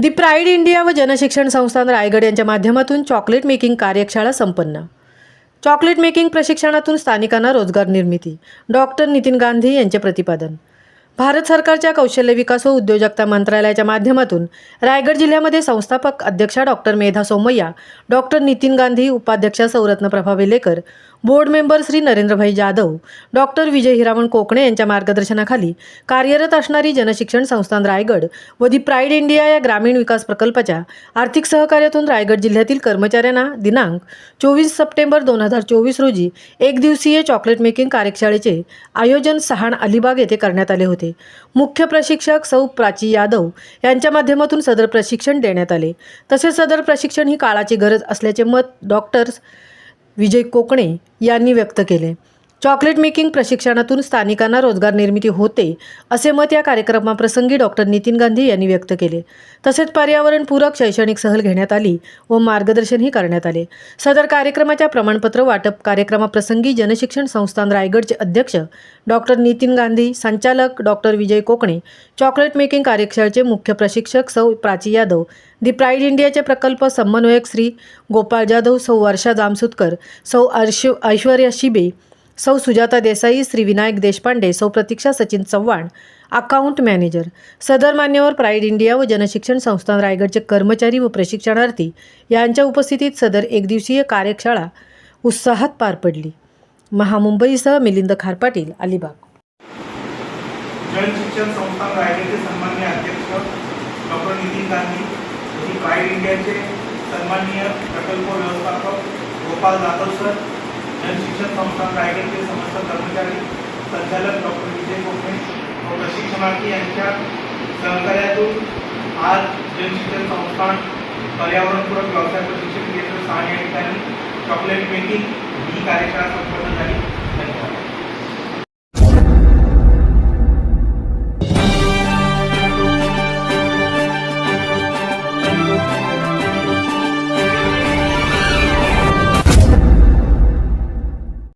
दी pride India व जनशिक्षण संस्थान रायगड यांच्या माध्यमातून चॉकलेट मेकिंग कार्यशाळा संपन्न. चॉकलेट मेकिंग प्रशिक्षणातून स्थानिकांना रोजगार निर्मिती. डॉक्टर नितीन गांधी यांचे प्रतिपादन. भारत सरकारच्या कौशल्य विकास व उद्योजकता मंत्रालयाच्या माध्यमातून रायगड जिल्ह्यामध्ये संस्थापक अध्यक्षा डॉक्टर मेधा सोमय्या डॉक्टर नितीन गांधी उपाध्यक्षा सौरत्न Prabha Velekar board member Shri Narendrabhai Jadhav doctor Vijay Hiraman Kokane यांच्या मार्गदर्शनाखाली कार्यरत असणारी जनशिक्षण संस्थान रायगड व दी प्राईड इंडिया या ग्रामीण विकास प्रकल्पाच्या आर्थिक सहकार्यातून रायगड जिल्ह्यातील कर्मचाऱ्यांना दिनांक चोवीस सप्टेंबर दोन हजार चोवीस रोजी एक दिवसीय चॉकलेट मेकिंग कार्यशाळेचे आयोजन सहाण अलिबाग येथे करण्यात आले होते. मुख्य प्रशिक्षक सौ प्राची यादव यांच्या माध्यमातून सदर प्रशिक्षण देण्यात आले. तसेच सदर प्रशिक्षण ही काळाची गरज असल्याचे मत डॉक्टर्स विजय कोकणे यांनी व्यक्त केले. चॉकलेट मेकिंग प्रशिक्षणातून स्थानिकांना रोजगार निर्मिती होते असे मत या कार्यक्रमाप्रसंगी डॉक्टर नितीन गांधी यांनी व्यक्त केले. तसेच पर्यावरणपूरक शैक्षणिक सहल घेण्यात आली व मार्गदर्शनही करण्यात आले. सदर कार्यक्रमाच्या प्रमाणपत्र वाटप कार्यक्रमाप्रसंगी जनशिक्षण संस्थान रायगडचे अध्यक्ष डॉक्टर नितीन गांधी संचालक doctor Vijay Kokane chocolate making कार्यशाळेचे मुख्य प्रशिक्षक सौ. प्राची यादव दी प्राईड इंडियाचे प्रकल्प समन्वयक श्री. गोपाळ जाधव सौ. वर्षा जामसुतकर सौ. अर्श ऐश्वर्या शिबे सौ सुजाता देसाई श्री विनायक देशपांडे सौ प्रतीक्षा सचिन चव्हाण अकाउंट मॅनेजर सदर मान्यवर प्राईड इंडिया व जनशिक्षण संस्थान रायगडचे कर्मचारी व प्रशिक्षणार्थी यांच्या उपस्थितीत सदर एकदिवसीय कार्यशाळा उत्साहात पार पडली. महामुंबईसह मिलिंद खारपाटील अलिबाग. जनशिक्षण संस्थान रायगडचे सन्माननीय अध्यक्ष डॉक्टर नितीन गांधी आणि प्राईड इंडियाचे सन्माननीय प्रकल्प व्यवस्थापक गोपाल जाधव सर जनशिक्षण संस्थान रायगडचे समस्त कर्मचारी संचालक डॉक्टर विजय कोकणे व प्रशिक्षणार्थी यांच्या सहकार्यातून आज जनशिक्षण संस्थान पर्यावरणपूरक व्यवसाय प्रशिक्षण केंद्र सहा या ठिकाणी चॉकलेट मेकिंग ही कार्यशाळा संपन्न झाली.